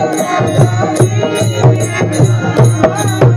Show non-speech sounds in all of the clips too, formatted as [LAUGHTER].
Thank you.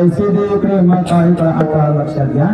ऐसे प्रेम काय लक्षात घ्या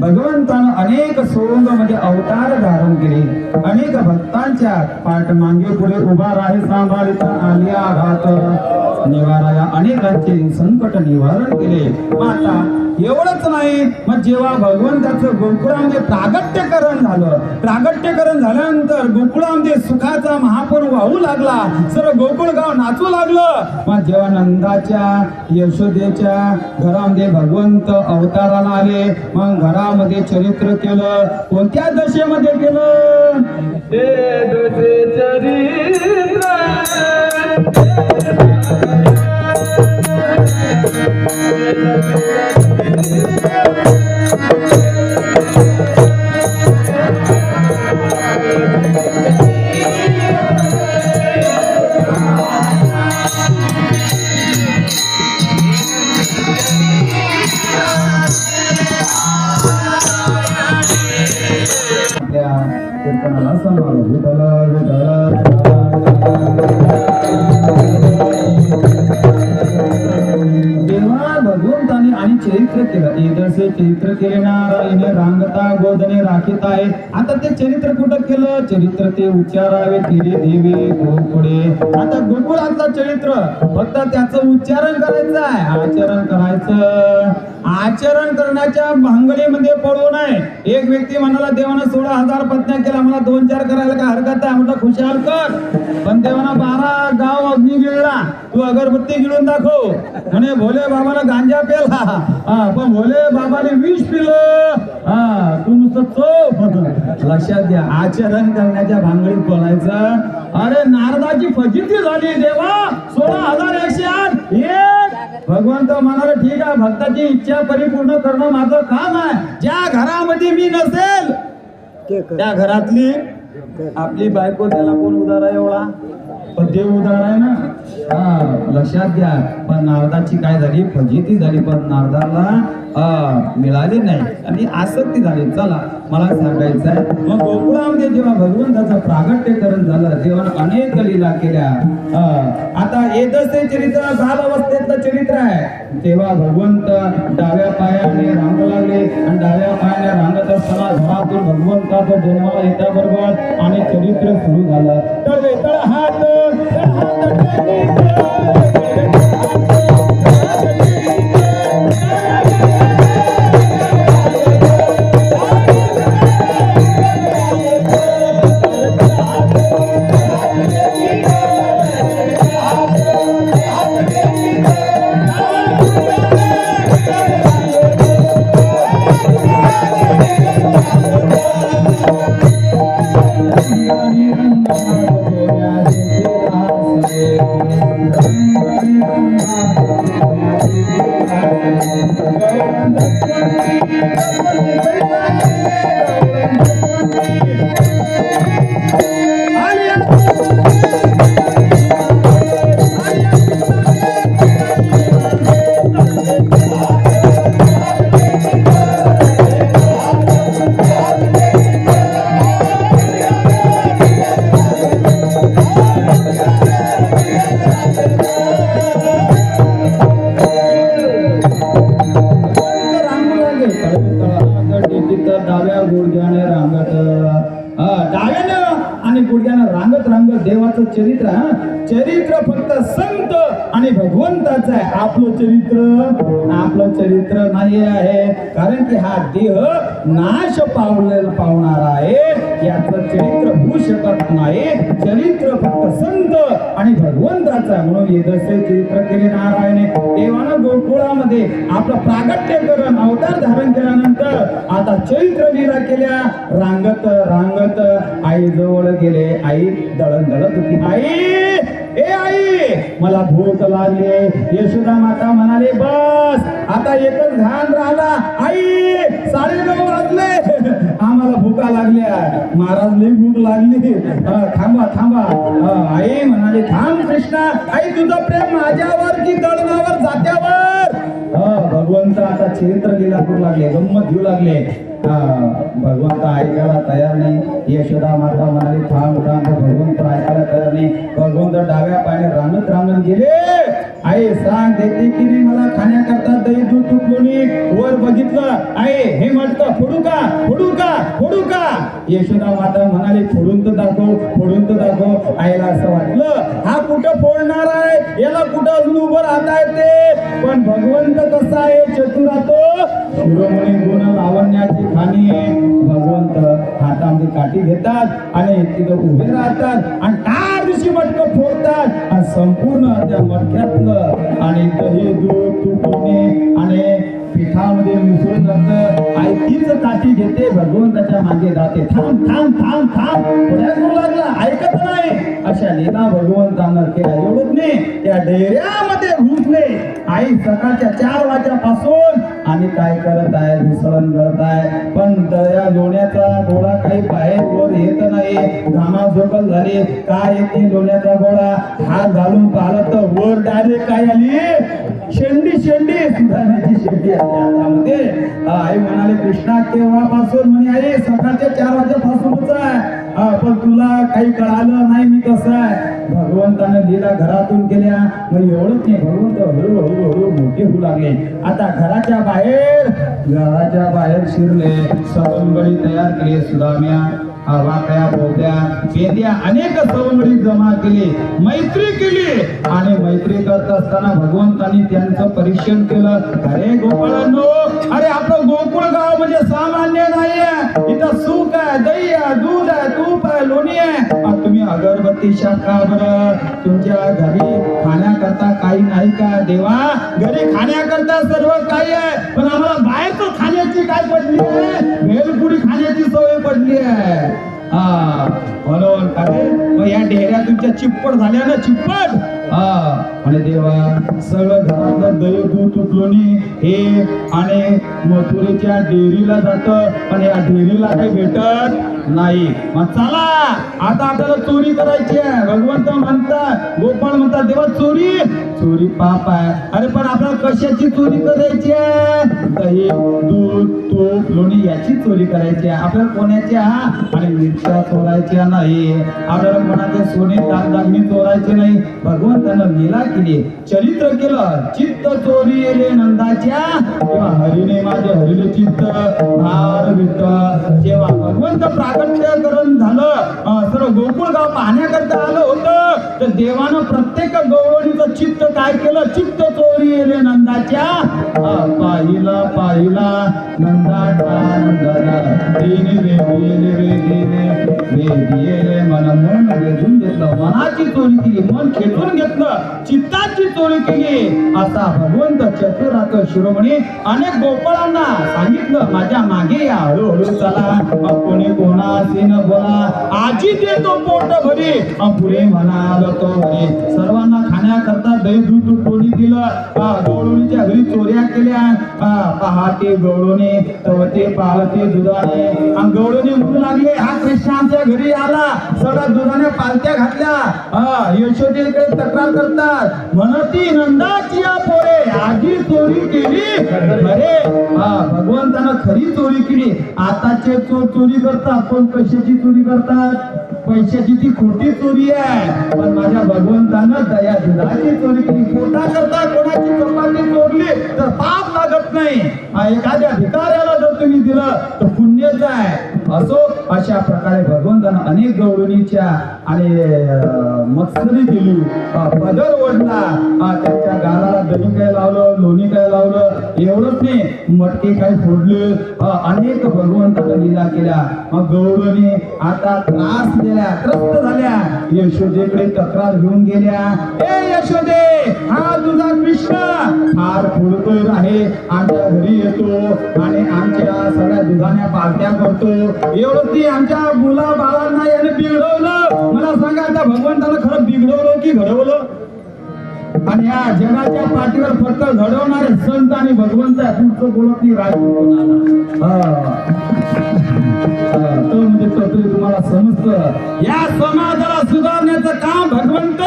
भगवंतानं अनेक सोंग म्हणजे अवतार धारण केले अनेक भक्तांच्या पाठ मागे पुढे उभा राहे सांभाळिता आलिया घात निवारा या अनेकांचे संकट निवारण केले माता आता एवढंच नाही मग जेव्हा भगवंताचं गोकुळामध्ये प्रागट्यकरण झालं प्रागट्यकरण झाल्यानंतर गोकुळामध्ये सुखाचा महापूर वाहू लागला सर्व गोकुळ गाव नाचू लागलं. मग जेव्हा नंदाच्या यशोदेच्या घरामध्ये भगवंत अवताराला आले मग घरामध्ये चरित्र केलं. कोणत्या दशेमध्ये केलं? ते चरित्र त्या चरित्र केलं एदसे चरित्र केले नारायण रांगता गोदने राखीत आहे आता ते चरित्र कुठं केलं? चरित्र ते उच्चारावे केले देवे गोकुळे. आता गोकुळातलं चरित्र फक्त त्याचं उच्चारण करायचं आहे. आचरण करायचं. आचरण करण्याच्या भांगडीमध्ये पडू नये एक व्यक्ती म्हणाला देवानं सोळा हजार पत्न्या केल्या. मला दोन चार करायला काय हरकत आहे? म्हटलं खुशाल कर. पण देवाना बारा गाव अग्नी गिळला. तू अगरबत्ती गिळून दाखव. म्हणे भोले बाबाला गांजा पेला. [LAUGHS] पण भोले बाबाने विष पिलं. हा तू नुसतं चोप लक्षात घ्या आचरण करण्याच्या भांगडीत पडायचं अरे नारदाची फजिती झाली देवा. सोळा हजार एकशे आठ. एक. भगवंत म्हणाले ठीक आहे भक्ताची इच्छा परिपूर्ण करणं माझं काम आहे. ज्या घरामध्ये मी नसेल त्या घरातली आपली बायको त्याला कोण उदार आहे एवढा? पण देव उदार आहे ना? हा लक्षात घ्या. पण नारदाची काय झाली? फजिती झाली. पण नारदाला मिळाली नाही. आणि आसक्ती झाली. चला मला सांगायचं आहे. मग गोकुळामध्ये जेव्हा भगवंताचं प्रागट्यकरण झालं तेव्हा अनेक लीला केल्या आता येतच चरित्र बाल अवस्थेतलं चरित्र आहे. तेव्हा भगवंत डाव्या पायाने रांगू लागले. आणि डाव्या पायाने रांगत असताना घरातून भगवंताचा जन्माला येत्याबरोबर आणि चरित्र सुरू झालं. तर तळ हात फक्त संत आणि भगवंताचं आहे. आपलं चरित्र आपलं चरित्र नाही आहे. कारण की हा देह नाश पावलेला पावणार आहे. याचं चरित्र होऊ शकत नाही. चरित्र फक्त संत आणि भगवंताचं आहे. म्हणून हे जसे चरित्र केले नारायणे. देवानं गोकुळामध्ये आपलं प्रागट्यकरण अवतार धारण केल्यानंतर आता चरित्र लीला केल्या. रांगत रांगत आई जवळ गेले. आई दळण दळत होती. आई ए आई मला भूक लागली. यशोदा माता म्हणाले बस आता एकच घाण राहिला. आई साडे नऊ वाजले आम्हाला भूका लागल्या. महाराज लई भूक लागली. थांबा थांबा. आई म्हणाले थांब कृष्णा. आई तुझं प्रेम माझ्यावर की दळणावर जात्यावर? भगवंत आता चरित्र लिला करू लागले गंमत घेऊ लागले. भगवंत ऐकायला तयार नाही. यशोदा माता म्हणाली थांब थांब भगवंत ऐकायला तयार नाही. भगवंत डाव्या पायाने रांगत रांगत गेले. आई सांग देते की नाही? मला खाण्याकरता दही दूध तुटलोनी वर बघितलं. आई हे म्हटलं फोडू का? फोडू का? फोडू का? यशोदा माता म्हणाली फोडून तर दाखव फोडून तर दाखव. आईला असं वाटलं हा कुठं फोडणार आहे? याला कुठं अजून उभं राहता येते? पण भगवंत कसा आहे? चतुरा तो शिरोमणी गुण लावण्याची खाणी भगवंत हातामध्ये काठी घेतात आणि तिथं उभे राहतात आणि त्या दिवशी मटकं फोडतात. आणि संपूर्ण त्या मटक्यातलं आणि दही दूध तुपणे आणि पिठामध्ये मिसळून जातं. आई तीच ताटी घेते भगवंताच्या मागे जाते. थांब थांब थांब थांब. पुढ्यात लागला. ऐकत नाही. अशा लीला भगवंतांना केल्या एवढंच नाही. त्या डेऱ्यामध्ये घुसले आई सकाळच्या चार वाजल्यापासून आणि काय करत आहे? घुसळण करत आहे. पण दया लोण्याचा गोळा काही बाहेर वर येत नाही. घामा झोकल झाली. काय येते लोण्याचा गोळा हात घालून पाहिलं तर वर डायरेक्ट काय आली? शेंडी शेंडी. सुधारण्याची शेंडी आली हातामध्ये आई म्हणाले कृष्णा केव्हापासून? म्हणे आई सकाळच्या चार वाजेपासूनच आहे. पण तुला काही कळालं नाही मी कसं आहे? भगवंतानं दिला घरातून केल्या. मग एवढंच नाही भगवंत हळू हळू हळू मोठे होऊ लागले. आता घराच्या बाहेर घराच्या बाहेर शिरले. सवंगडी तयार केली सुदाम्या. वाकड्या बोलत्या? पेद्या अनेक सवंगडी जमा केली मैत्री केली. आणि मैत्री करत असताना भगवंतानी त्यांचं परीक्षण केलं. अरे गोपाळांनो अरे आपलं गोकुळ गाव म्हणजे सामान्य नाहीये. इथं सुख आहे दही आहे दूध आहे तूप आहे लोणी आहे. तुम्ही अगरबत्ती शाखा बरं. तुमच्या घरी खाण्याकरता काही नाही का? देवा घरी खाण्याकरता सर्व काही आहे. पण आम्हाला बाहेरच खाण्याची काय पडली आहे? आहे हा म्हणून काय? मग या डेऱ्या तुमच्या चिप्पट झाल्या ना चिप्पट हा आणि देवा सगळं घरातलं दही दूध तुटलोनी हे आणि मथुरेच्या डेअरीला जात पण या डेअरीला काही भेटत नाही. मग चला. आता आपल्याला चोरी करायची आहे. भगवंत म्हणतात गोपाळ म्हणतात देवा चोरी. चोरी पाप आहे. अरे पण आपल्याला कशाची चोरी करायची आहे? दही दूध तूप लोणी याची चोरी करायची आहे. आपल्याला कोणाची हा आणि मिरच्या चोरायच्या नाही. आपल्याला कोणाचे सोने दागदागिने चोरायचे नाही. भगवंतानं लीला केली. चरित्र केलं. चित्त चोरी रे नंदाच्या. किंवा हरीने माझे हरिले चित्त. भार वित्त. जेव्हा भगवंत प्रा करून झालं. सर्व गोकुळगाव पाहण्याकरता आलं होतं. तर देवानं प्रत्येक गौरवणीचं चित्त काय केलं? चित्त चोरी रे नंदाच्या. पाहिला पाहिला. नंदाचा नंदाला तिने वेदिले वेदिले वेदिले मन मन वेधून घेतलं मनाची चोरी केली मन खेटून घेतलं चित्ताची चोरी केली असा भगवंत चतुरात शिरोमणी अनेक गोपाळांना सांगितलं माझ्या मागे या हळूहळू चला कोणी कोणाशी न बोला आजी देतो पोट भरी पुढे म्हणाल तो म्हणे सर्वांना खाण्याकरता दही दूध कोणी दिलं अ, गवळणीच्या घरी चोऱ्या केल्या पहाटे गवळणी तवते पालते दुधाने अ, उठू लागले. हा कृष्ण आमच्या घरी आला. सगळ्या दुधाने पालत्या घातल्या. अ, यशोदेकडे तक्रार करतात. म्हणती नंदाची या पोरे आधी चोरी केली. अरे हा भगवंतानं खरी चोरी केली. आताचे चोर चोरी करतात. पण कशाची चोरी करतात? पैशाची ती खोटी चोरी आहे? पण माझ्या भगवंतानं दया दुधाची चोरी केली. पोटा करता कोणाची चपाती चोरली तर पाप लागत नाही. एखाद्या भिकाऱ्याला जर तुम्ही दिलं तर पुण्यच आहे. असो अशा प्रकारे भगवंतानं अनेक गवळणीच्या आणि मत्सरी दिली. पदर ओढला. त्याच्या गालाला दही काय लावलं लोणी काय लावलं एवढंच नाही. मटके काय फोडले. अनेक भगवंतानं लिला केल्या. मग गवळणी आता त्रास दिल्या त्रस्त झाल्या. यशोदेकडे तक्रार घेऊन गेल्या. ए यशोदे हा तुझा कृष्ण फार फुडतोय आहे आमच्या घरी येतो आणि आमच्या सगळ्या दुधाण्या पार्ट्या करतो. एवढंच नाही आमच्या मुला बाळांना याने बिघडवलं. मला सांगा त्या भगवंतानं खरं बिघडवलं की घडवलं? आणि या जगाच्या पाठीवर फक्त घडवणारे संत आणि भगवंत तुमचं पुढचं बोलत नाही राजपूत तो तुम्हाला समजतं. या समाजाला सुधारण्याचं काम भगवंत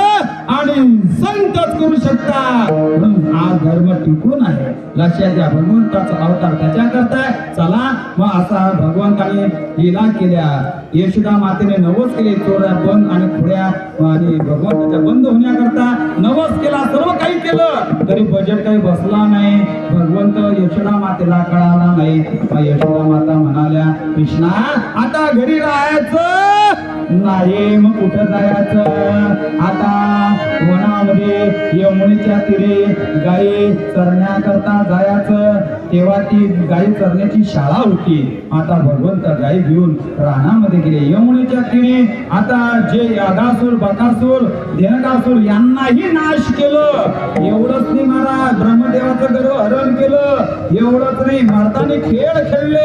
आणि संतच करू शकतात. म्हणून हा धर्म टिकून आहे. लक्षात घ्या भगवंताचा अवतार त्याच्या करताय. चला मग असा भगवंताने लीला केल्या. यशोदा मातेने नवस केले चोऱ्या बंद आणि खुड्या आणि भगवंताच्या बंद होण्याकरता नवस केला सर्व काही केलं. तरी बजेट काही बसला नाही. यशोदा मातेला कळाला नाही. मग यशोदा माता म्हणाल्या कृष्णा आता घरी राहायचं? नाही मग कुठं जायचं? आता वनामध्ये यमुनेच्या तीरे गायी चरण्याकरता जायचं. तेव्हा ती गायी चरण्याची शाळा होती. आता भगवंत गायी घेऊन रानामध्ये गेले. यमुनेच्या तीरे आता जे यागासूर बकासूर धेनकासूर यांनाही नाश केलं. एवढंच नाही महाराज ब्रह्मदेवाचं गर्व हरण केलं. एवढंच नाही मर्दाने खेळ खेळले.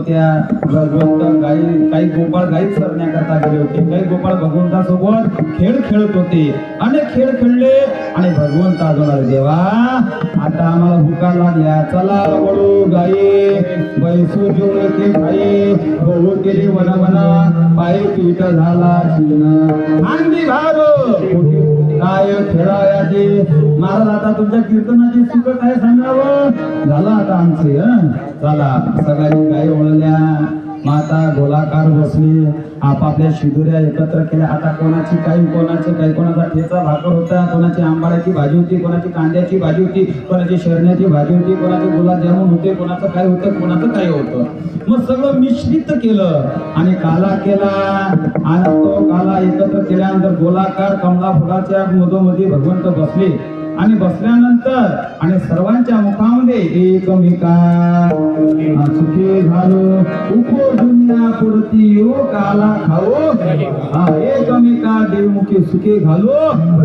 होत्या. भगवंत गाई काही गोपाळ गाई चरण्याकरता गेले होते. काही गोपाळ भगवंतासोबत खेळ खेळत होते. अनेक खेळ खेळले आणि भगवंत अजून देवा आता आम्हाला भुका लागल्या चला वळू गाई बैसू जो येते खाई बहु केली वन वन पीठ झाला शिन काय खेळायाचे महाराज आता तुमच्या कीर्तनाचे सुख काय सांगावं? झालं आता आमचे चला सगळ्यांनी काय ओळल्या माता गोलाकार बसली आपापल्या शिदुऱ्या एकत्र केल्या. आता कोणाची काही कोणाची काही कोणाचा ठेचा भाकर होता? कोणाची आंबाड्याची भाजी होती? कोणाची कांद्याची भाजी होती? कोणाची शरण्याची भाजी होती? कोणाचे गुलाबजामुन होते? कोणाचं काय होतं? कोणाचं काय होतं? मग सगळं मिश्रित केलं आणि काला केला. आणि तो काला एकत्र केल्यानंतर गोलाकार कमला फुलाच्या मधोमधी भगवंत बसले. आणि बसल्यानंतर आणि सर्वांच्या मुखामध्ये एकमेका. हा, सुखी झालो. उको दुनिया पुरती काला खाओ. हा एकमेका देवमुखी सुखे घालो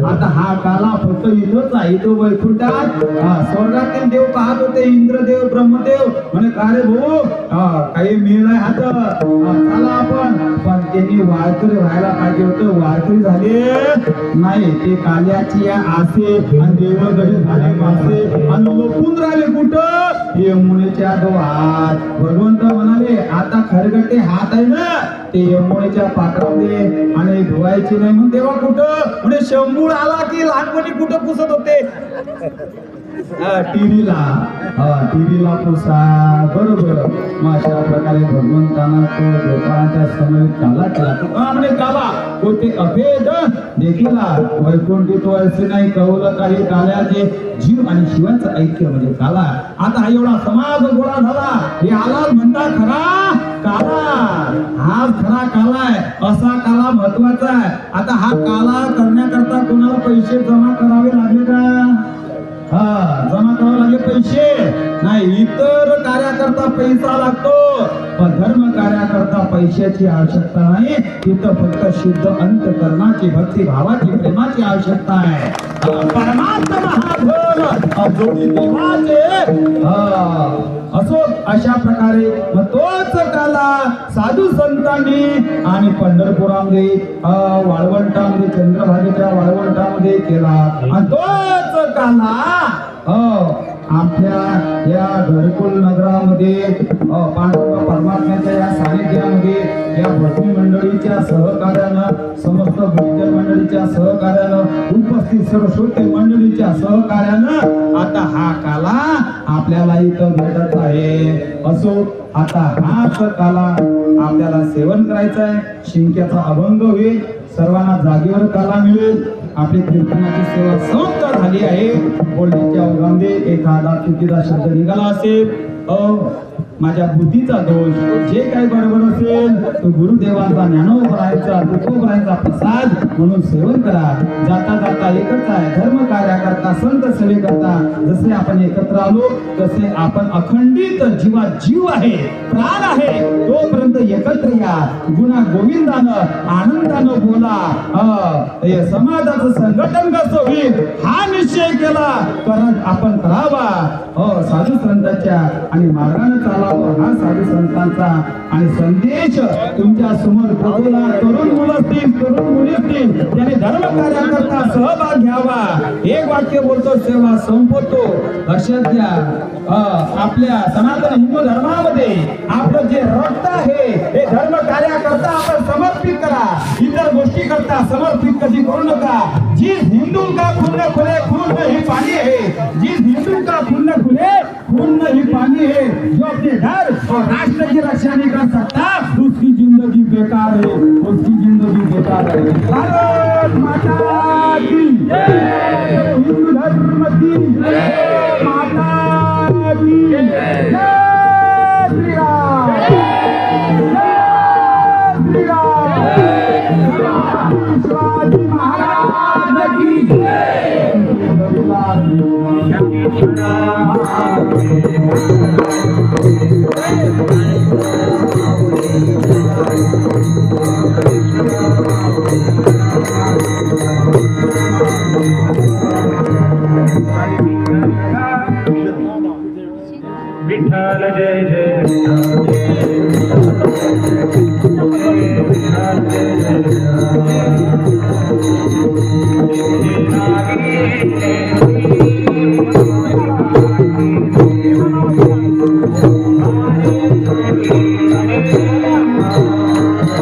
आता हा काला फक्त इथंच आहे तो वैकुंठात हा स्वर्गातील देव पाहत होते इंद्रदेव ब्रह्मदेव. म्हणे का रे भाऊ? हा काही मिळणार आता हात आपण. पण त्यांनी वारकरी व्हायला पाहिजे होतं. वारकरी झाले. नाही ते काल्याची आसे आणि देवगडी झाले मासे आणि लोपून राहिले कुठं? यमुनेच्या डोहात. भगवंत म्हणाले आता खरगटे हात आहे ना ते यमुनेच्या पात्रामध्ये आणि धुवायचे नाही. म्हणून तेव्हा कुठं? म्हणजे शंभूळ आला की लहानपणी कुठं पुसत होते? टीव्हीला. टिरीला हा टिरीला पुसा बरोबर. मग अशा प्रकारे भगवंतांना तो लोकांच्या समोर काला केला. का म्हणे काला? कोणते अभेद? देखीला वैकुंठी तो असे नाही कवलं काही काल्याचे जीव आणि शिवाचं ऐक्य म्हणजे काला. आता हा एवढा समाज गोळा झाला. हे आला म्हणता खरा काला. हा खरा काला आहे. असा काला महत्त्वाचा आहे. आता हा काला करण्याकरता कोणाला पैसे जमा करावे लागले का? हा जमा करावं लागले पैसे. नाही इतर कार्याकरता पैसा लागतो. पण धर्म कार्याकरता पैशाची आवश्यकता नाही. तिथं फक्त शुद्ध अंतकरणाची भक्ती भावाची प्रेमाची आवश्यकता आहे. असो अशा प्रकारे मग तोच काला साधू संतांनी आणि पंढरपुरामध्ये वाळवंटामध्ये चंद्रभागेच्या वाळवंटामध्ये केला. आणि तोच काला. अ, आपल्या या घरकुल नगरामध्ये पांडुरंग परमात्म्याच्या या सानिध्यामध्ये या भक्ती मंडळीच्या सहकार्यानं समस्त भक्ती मंडळीच्या सहकार्यानं उपस्थित सरस्वती मंडळीच्या सहकार्यानं आता हा काला आपल्याला इथं भेटत आहे. असो आता हाच काला आपल्याला सेवन करायचा आहे शिंक्याचा अभंग होईल सर्वांना जागेवर काला मिळेल. आपली कीर्तनाची सेवा समाप्त झाली आहे. बोलण्याच्या ओघामध्ये एखादा चुकीचा शब्द निघाला असेल. अ माझ्या बुद्धीचा दोष जे काही बरोबर असेल तो गुरुदेवांचा ज्ञानोपरायचा तुकोपरायचा प्रसाद म्हणून सेवन करा. जाता जाता एकत्र आहे धर्म कार्याकरता संत सेवे करता. जसे आपण एकत्र आलो तसे आपण अखंडित जीवा जीव आहे प्राण आहे. तोपर्यंत एकत्र या. गुणा गोविंदानं आनंदानं बोला. समाजाचं संघटन कसं होईल हा निश्चय केला. कारण आपण करावा. हो साधू संतांच्या आणि मार्गाने चालावं हा साधू संतांचा आणि संदेश तुमच्यासमोर पोहोचला तरुण मुलं असतील तरुण मुली असतील त्याने धर्म कार्याकरता सहभाग घ्यावा. एक वाक्य बोलतो सेवा संपवतो. लक्षात घ्या. आपल्या सनातन हिंदू धर्मामध्ये आपलं जे रक्त आहे हे धर्म कार्याकरता आपण समर्पित करा. इतर गोष्टी करता समर्पित कधी करू नका. जी हिंदू का खून खुले खून ही पाणी आहे जी हिंदू का खून न खुले खून आदमी है जो अपने घर और राष्ट्र की रक्षा नहीं कर सकता उसकी जिंदगी बेकार है उसकी जिंदगी बेकार है भारत माता की हिंदू धर्म की विठ्ठल जय